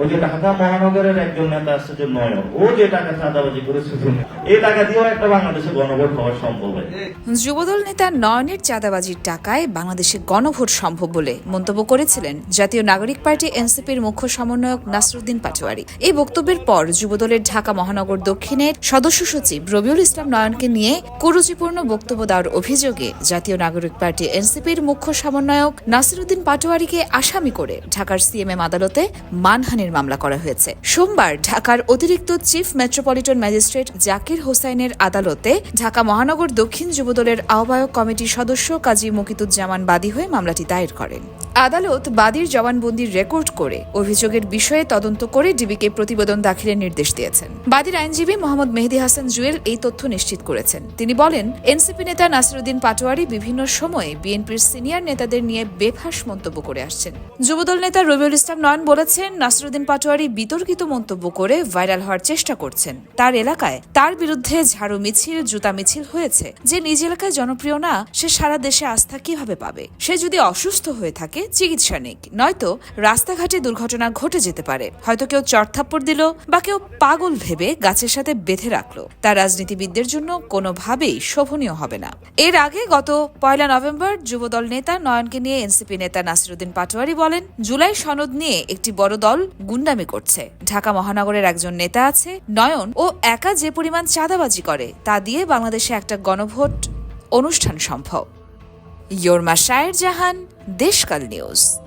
ওই যে ঢাকা মহানগরের একজন নেতা আসছে যে নয়ন, ও যে টাকা চাঁদাবাজি করেছে এই টাকা দিয়েও একটা বাংলাদেশে গণভোট হওয়া সম্ভব হয় যুবদল নেতা নয়নের চাঁদাবাজির টাকায় বাংলাদেশে গণভোট সম্ভব বলে মন্তব্য করেছিলেন জাতীয় নাগরিক পার্টি এনসিপির মুখ্য সমন্বয়ক নাসরুদ্দিন পাটোয়ারি। এই বক্তব্যের পর যুবদলের ঢাকা মহানগর দক্ষিণের সদস্য সচিব রবিউল ইসলাম নয়নকে নিয়ে কুরুচিপূর্ণ বক্তব্য দেওয়ার অভিযোগে জাতীয় নাগরিক পার্টি এনসিপির মুখ্য সমন্বয়ক নাসিরুদ্দিন পাটোয়ারিকে আসামি করে ঢাকার সিএমএম আদালতে মানহানির মামলা করা হয়েছে। সোমবার ঢাকার অতিরিক্ত চিফ মেট্রোপলিটন ম্যাজিস্ট্রেট জাকির হোসাইনের আদালতে ঢাকা মহানগর দক্ষিণ যুবদলের আহ্বায়ক কমিটির সদস্য কাজী মকিতুজ্জামান বাদী হয়ে মামলাটি দায়ের করেন। আদালত বাদীর জবানবন্দির রেকর্ড করে অভিযোগের বিষয়ে তদন্ত করে ডিবিকে প্রতিবেদন দাখিলের নির্দেশ দিয়েছেন। বাদীর আইনজীবী মোহাম্মদ মেহেদি হাসান জুয়েল এই তথ্য নিশ্চিত করেছেন। তিনি বলেন, এনসিপি নেতা নাসিরুদ্দিন পাটোয়ারি বিভিন্ন সময়ে বিএনপির সিনিয়র নেতাদের নিয়ে বেফাস মন্তব্য করে আসছেন। যুবদল নেতা রবিউল ইসলাম নয়ন বলেছেন, নাসিরুদ্দিন পাটোয়ারি বিতর্কিত মন্তব্য করে ভাইরাল হওয়ার চেষ্টা করছেন। তার এলাকায় তার বিরুদ্ধে ঝাড়ু মিছিল, জুতা মিছিল হয়েছে। যে নিজ এলাকায় জনপ্রিয় না, সে সারা দেশে আস্থা কীভাবে পাবে? সে যদি অসুস্থ হয়ে থাকে, চিকিৎসা নিক। নয়তো রাস্তাঘাটে দুর্ঘটনা ঘটে যেতে পারে। হয়তো কেউ চড়থাপ্পড় দিল বা কেউ পাগল ভেবে গাছের সাথে বেঁধে রাখল। তা রাজনীতিবিদদের জন্য কোনোভাবেই শোভনীয় হবে না। এর আগে গত পয়লা নভেম্বর যুবদল নেতা নয়নকে নিয়ে এনসিপি নেতা নাসিরুদ্দিন পাটোয়ারি বলেন, জুলাই সনদ নিয়ে একটি বড় দল গুন্ডামি করছে। ঢাকা মহানগরের একজন নেতা আছে, নয়ন, ও একা যে পরিমাণ চাঁদাবাজি করে, তা দিয়ে বাংলাদেশে একটা গণভোট অনুষ্ঠান সম্ভব। ইয়োরমা শায়ের জাহান, দেশকাল নিউজ।